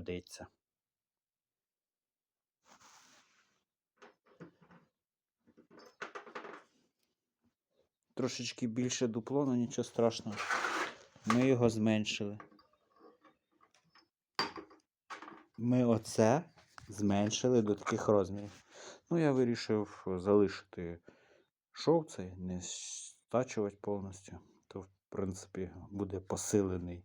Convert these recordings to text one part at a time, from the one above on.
годиться. Трошечки більше дупло, але нічого страшного. Ми його зменшили. Ми оце зменшили до таких розмірів. Ну, я вирішив залишити шов цей, не стачувати повністю. То, в принципі, буде посилений,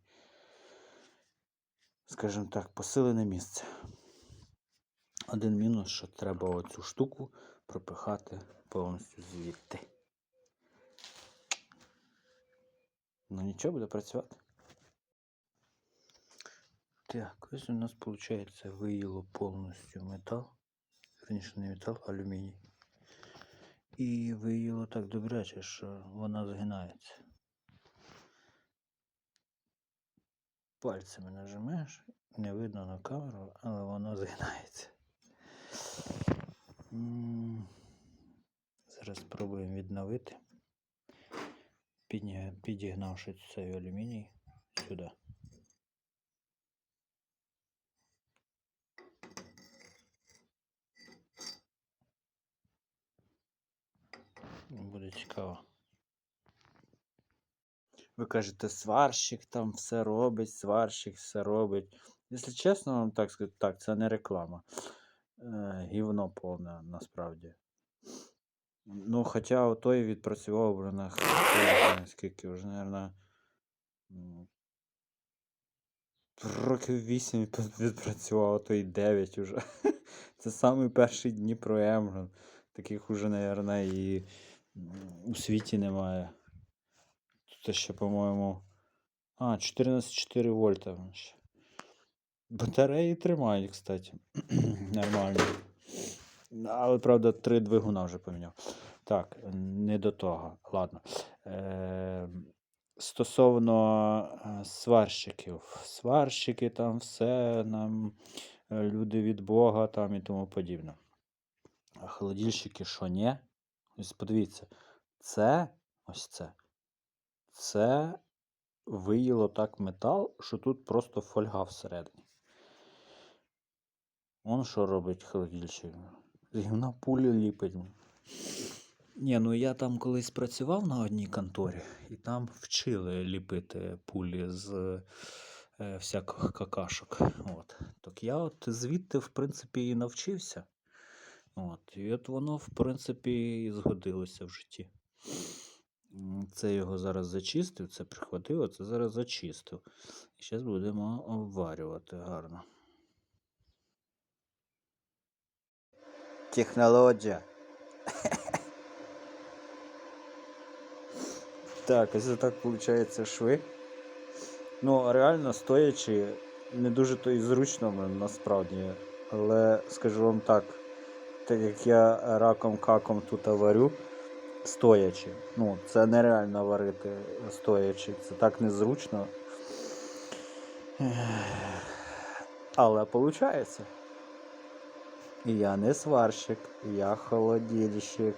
скажімо так, посилене місце. Один мінус, що треба оцю штуку пропихати повністю звідти. Ну нічого буде працювати. Так, ось у нас виходить виїло повністю метал. Верніше не метал, а алюміній. І виїло так добряче, що вона згинається. Пальцями нажимаєш, не видно на камеру, але воно згинається. Зараз спробуємо відновити, підігнавши цей алюміній сюди. Буде цікаво. Ви кажете, сварщик там все робить, сварщик все робить. Якщо чесно вам так сказати, так, це не реклама. Е, гівно повне насправді. Ну, хоча той відпрацював вже на скільки вже, мабуть, років 8 відпрацював, а то й 9 вже. Це самий перший Дніпро М. Таких уже, мабуть, і у світі немає. Тут ще, по-моєму. А, 14,4 вольта. Батареї тримають, кстати. Нормально. Але, правда, три двигуна вже поміняв. Так, не до того. Ладно. Е, стосовно сварщиків. Сварщики там все нам е, люди від Бога там і тому подібне. А холодильщики що ні? Подивіться, це ось це. Це виїло так метал, що тут просто фольга всередині. Он що робить холодильщик? З пулі ліпить. Ні, ну я там колись працював на одній конторі, і там вчили ліпити пулі з е, всяких какашок. От. Так я от звідти, в принципі, і навчився. От. І от воно, в принципі, і згодилося в житті. Це його зараз зачистив, це прихватив, це зараз зачистив. І зараз будемо обварювати гарно. Технологія. Так, ось так виходить шви. Ну, реально стоячи, не дуже то і зручно насправді. Але скажу вам так, так як я раком-каком тут варю, стоячи. Ну, це нереально варити стоячи. Це так незручно. Але виходить. Я не сварщик, я холодильщик.